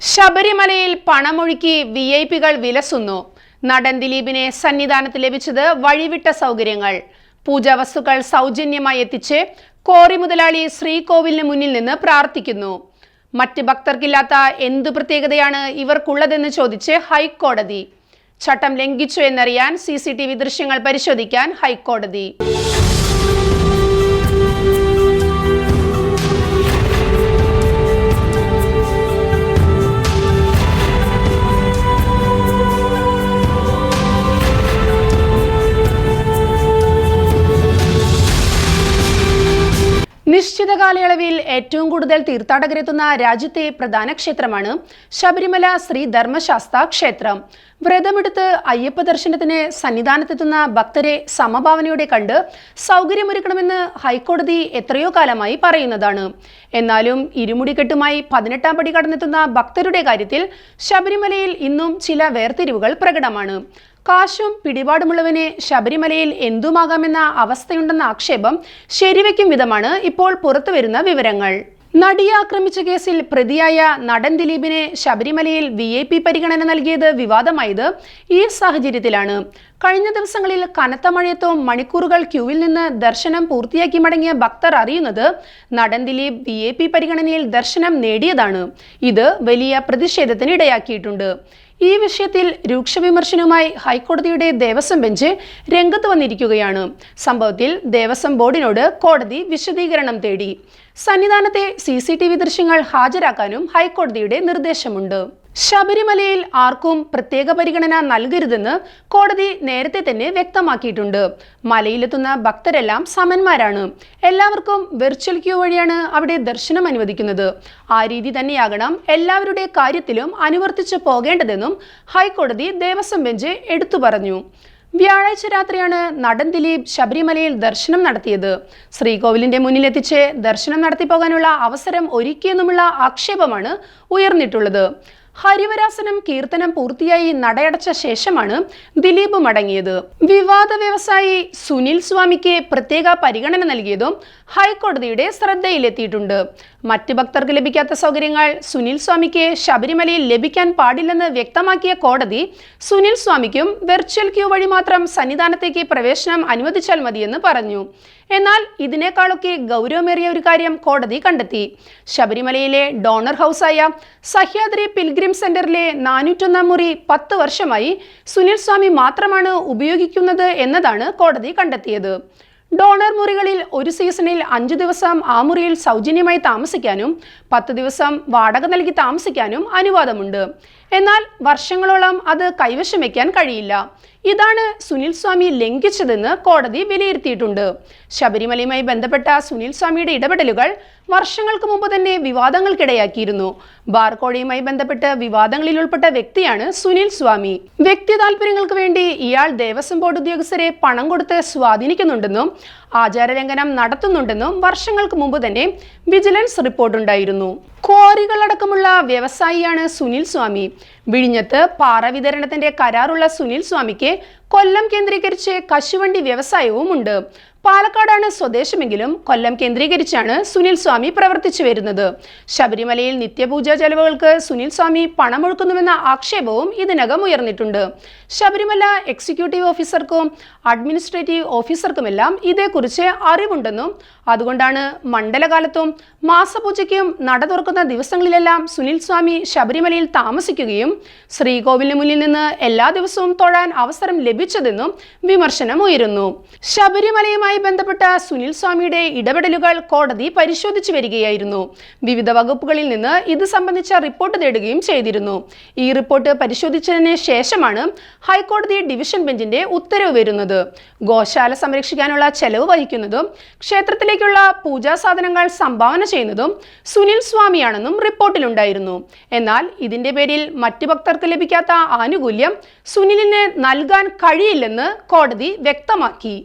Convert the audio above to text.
ശബരിമലയിൽ പണമൊഴുക്കി V I പികൾ വിലസുന്നു. നടൻ ദിലീപിനെ സന്നിധാനത്ത് ലഭിച്ചത് വഴിവിട്ട സൗകര്യങ്ങൾ. പൂജാവസ്തുക്കൾ സൗജന്യമായി എത്തിച്ച് കോറി മുതലാളി ശ്രീകോവിലിന് മുന്നിൽ നിന്ന് പ്രാർത്ഥിക്കുന്നു. മറ്റ് ഭക്തർക്കില്ലാത്ത എന്തു പ്രത്യേകതയാണ് ഇവർക്കുള്ളതെന്ന് ചോദിച്ച് ഹൈക്കോടതി. ചട്ടം ലംഘിച്ചു എന്നറിയാൻ സി ദൃശ്യങ്ങൾ പരിശോധിക്കാൻ ഹൈക്കോടതി. നിശ്ചിത കാലയളവിൽ ഏറ്റവും കൂടുതൽ തീർത്ഥാടകരെത്തുന്ന രാജ്യത്തെ പ്രധാന ക്ഷേത്രമാണ് ശബരിമല ശ്രീ ധർമ്മശാസ്ത ക്ഷേത്രം. വ്രതമെടുത്ത് അയ്യപ്പ ദർശനത്തിന് സന്നിധാനത്തെത്തുന്ന ഭക്തരെ സമഭാവനയോടെ കണ്ട് സൗകര്യമൊരുക്കണമെന്ന് ഹൈക്കോടതി എത്രയോ കാലമായി പറയുന്നതാണ്. എന്നാലും ഇരുമുടിക്കെട്ടുമായി പതിനെട്ടാം പടി കടന്നെത്തുന്ന ഭക്തരുടെ കാര്യത്തിൽ ശബരിമലയിൽ ഇന്നും ചില വേർതിരിവുകൾ പ്രകടമാണ്. കാശും പിടിപാടുമുള്ളവന് ശബരിമലയിൽ എന്തുമാകാമെന്ന അവസ്ഥയുണ്ടെന്ന ആക്ഷേപം ശരിവെക്കും വിധമാണ് ഇപ്പോൾ പുറത്തുവരുന്ന വിവരങ്ങൾ. നടിയെ ആക്രമിച്ച കേസിൽ പ്രതിയായ നടൻ ദിലീപിനെ ശബരിമലയിൽ വി ഐ പി പരിഗണന നൽകിയത് വിവാദമായത് ഈ സാഹചര്യത്തിലാണ്. കഴിഞ്ഞ ദിവസങ്ങളിൽ കനത്ത മഴയത്തും മണിക്കൂറുകൾ ക്യൂവിൽ നിന്ന് ദർശനം പൂർത്തിയാക്കി മടങ്ങിയ ഭക്തർ അറിയുന്നത് നടൻ ദിലീപ് വി ഐ പി പരിഗണനയിൽ ദർശനം നേടിയതാണ്. ഇത് വലിയ പ്രതിഷേധത്തിന് ഇടയാക്കിയിട്ടുണ്ട് ഈ വിഷയത്തിൽ രൂക്ഷ വിമർശനവുമായി ഹൈക്കോടതിയുടെ ദേവസ്വം ബെഞ്ച് രംഗത്ത് വന്നിരിക്കുകയാണ്. സംഭവത്തിൽ ദേവസ്വം ബോർഡിനോട് കോടതി വിശദീകരണം തേടി. സന്നിധാനത്തെ സി ദൃശ്യങ്ങൾ ഹാജരാക്കാനും ഹൈക്കോടതിയുടെ നിർദ്ദേശമുണ്ട്. ശബരിമലയിൽ ആർക്കും പ്രത്യേക പരിഗണന നൽകരുതെന്ന് കോടതി നേരത്തെ തന്നെ വ്യക്തമാക്കിയിട്ടുണ്ട്. മലയിലെത്തുന്ന ഭക്തരെല്ലാം സമന്മാരാണ്. എല്ലാവർക്കും വെർച്വൽ ക്യൂ വഴിയാണ് അവിടെ ദർശനം അനുവദിക്കുന്നത്. ആ രീതി തന്നെയാകണം എല്ലാവരുടെ കാര്യത്തിലും അനുവർത്തിച്ച് പോകേണ്ടതെന്നും ഹൈക്കോടതി ദേവസ്വം ബെഞ്ച് എടുത്തു പറഞ്ഞു. വ്യാഴാഴ്ച രാത്രിയാണ് നടൻ ദിലീപ് ശബരിമലയിൽ ദർശനം നടത്തിയത്. ശ്രീകോവിലിന്റെ മുന്നിലെത്തിച്ച് ദർശനം നടത്തിപ്പോകാനുള്ള അവസരം ഒരുക്കിയെന്നുമുള്ള ആക്ഷേപമാണ് ഉയർന്നിട്ടുള്ളത്. ഹരിവരാസനം കീർത്തനം പൂർത്തിയായി നടയടച്ച ശേഷമാണ് ദിലീപ് മടങ്ങിയത് വിവാദ വ്യവസായി സുനിൽ സ്വാമിക്ക് പ്രത്യേക പരിഗണന നൽകിയതും ഹൈക്കോടതിയുടെ ശ്രദ്ധയിലെത്തിയിട്ടുണ്ട്. മറ്റ് ഭക്തർക്ക് ലഭിക്കാത്ത സൗകര്യങ്ങൾ സുനിൽ സ്വാമിക്ക് ശബരിമലയിൽ ലഭിക്കാൻ പാടില്ലെന്ന് വ്യക്തമാക്കിയ കോടതി സുനിൽ സ്വാമിക്കും വെർച്വൽ ക്യൂ വഴി മാത്രം സന്നിധാനത്തേക്ക് പ്രവേശനം അനുവദിച്ചാൽ മതിയെന്ന് പറഞ്ഞു. എന്നാൽ ഇതിനേക്കാളൊക്കെ ഗൗരവമേറിയ ഒരു കാര്യം കോടതി കണ്ടെത്തി. ശബരിമലയിലെ ഡോണർ ഹൗസായ സഹ്യാദ്രി പിൽഗ്രിം സെന്ററിലെ നാനൂറ്റൊന്നാം മുറി പത്ത് വർഷമായി സുനിൽ സ്വാമി മാത്രമാണ് ഉപയോഗിക്കുന്നത് എന്നതാണ് കോടതി കണ്ടെത്തിയത്. ഡോണർ മുറികളിൽ ഒരു സീസണിൽ അഞ്ചു ദിവസം ആ മുറിയിൽ സൗജന്യമായി താമസിക്കാനും പത്ത് ദിവസം വാടക നൽകി താമസിക്കാനും അനുവാദമുണ്ട്. എന്നാൽ വർഷങ്ങളോളം അത് കൈവശം വയ്ക്കാൻ കഴിയില്ല. ഇതാണ് സുനിൽ സ്വാമി ലംഘിച്ചതെന്ന് കോടതി വിലയിരുത്തിയിട്ടുണ്ട്. ശബരിമലയുമായി ബന്ധപ്പെട്ട സുനിൽ സ്വാമിയുടെ ഇടപെടലുകൾ വർഷങ്ങൾക്ക് മുമ്പ് തന്നെ വിവാദങ്ങൾക്കിടയാക്കിയിരുന്നു. ബാർക്കോഴയുമായി ബന്ധപ്പെട്ട് വിവാദങ്ങളിൽ ഉൾപ്പെട്ട വ്യക്തിയാണ് സുനിൽ സ്വാമി. വ്യക്തി താല്പര്യങ്ങൾക്ക് വേണ്ടി ഇയാൾ ദേവസ്വം ബോർഡ് ഉദ്യോഗസ്ഥരെ പണം കൊടുത്ത് സ്വാധീനിക്കുന്നുണ്ടെന്നും ആചാരലംഘനം നടത്തുന്നുണ്ടെന്നും വർഷങ്ങൾക്ക് മുമ്പ് തന്നെ വിജിലൻസ് റിപ്പോർട്ടുണ്ടായിരുന്നു. ക്വാറികളടക്കമുള്ള വ്യവസായിയാണ് സുനിൽ സ്വാമി. വിഴിഞ്ഞത്ത് പാറ വിതരണത്തിന്റെ കരാറുള്ള സുനിൽ സ്വാമിക്ക് കൊല്ലം കേന്ദ്രീകരിച്ച് കശുവണ്ടി വ്യവസായവും ഉണ്ട് പാലക്കാടാണ് സ്വദേശമെങ്കിലും കൊല്ലം കേന്ദ്രീകരിച്ചാണ് സുനിൽ സ്വാമി പ്രവർത്തിച്ചു വരുന്നത്. ശബരിമലയിൽ നിത്യപൂജാ ചെലവുകൾക്ക് സുനിൽ സ്വാമി പണമൊഴുക്കുന്നുവെന്ന ആക്ഷേപവും ഇതിനകം ഉയർന്നിട്ടുണ്ട്. ശബരിമല എക്സിക്യൂട്ടീവ് ഓഫീസർക്കും അഡ്മിനിസ്ട്രേറ്റീവ് ഓഫീസർക്കുമെല്ലാം ഇതേക്കുറിച്ച് അറിവുണ്ടെന്നും അതുകൊണ്ടാണ് മണ്ഡലകാലത്തും മാസപൂജയ്ക്കും നട തുറക്കുന്ന ദിവസങ്ങളിലെല്ലാം സുനിൽ സ്വാമി ശബരിമലയിൽ താമസിക്കുകയും ശ്രീകോവിലിന് മുന്നിൽ നിന്ന് എല്ലാ ദിവസവും തൊഴാൻ അവസരം ലഭിച്ചതെന്നും വിമർശനം ഉയരുന്നു ശബരിമലയുമായി ബന്ധപ്പെട്ട സുനിൽ സ്വാമിയുടെ ഇടപെടലുകൾ കോടതി പരിശോധിച്ചു വരികയായിരുന്നു. വിവിധ വകുപ്പുകളിൽ നിന്ന് ഇത് സംബന്ധിച്ച റിപ്പോർട്ട് തേടുകയും ചെയ്തിരുന്നു. ഈ റിപ്പോർട്ട് പരിശോധിച്ചതിന് ശേഷമാണ് ഹൈക്കോടതി ഡിവിഷൻ ബെഞ്ചിന്റെ ഉത്തരവ് വരുന്നത്. ഗോശാല സംരക്ഷിക്കാനുള്ള ചെലവ് വഹിക്കുന്നതും ക്ഷേത്രത്തിലേക്കുള്ള പൂജാ സാധനങ്ങൾ സംഭാവന ചെയ്യുന്നതും സുനിൽ സ്വാമിയാണെന്നും റിപ്പോർട്ടിലുണ്ടായിരുന്നു. എന്നാൽ ഇതിന്റെ പേരിൽ മറ്റു ഭക്തർക്ക് ലഭിക്കാത്ത ആനുകൂല്യം സുനിലിന് നൽകാൻ കഴിയില്ലെന്ന് കോടതി വ്യക്തമാക്കി.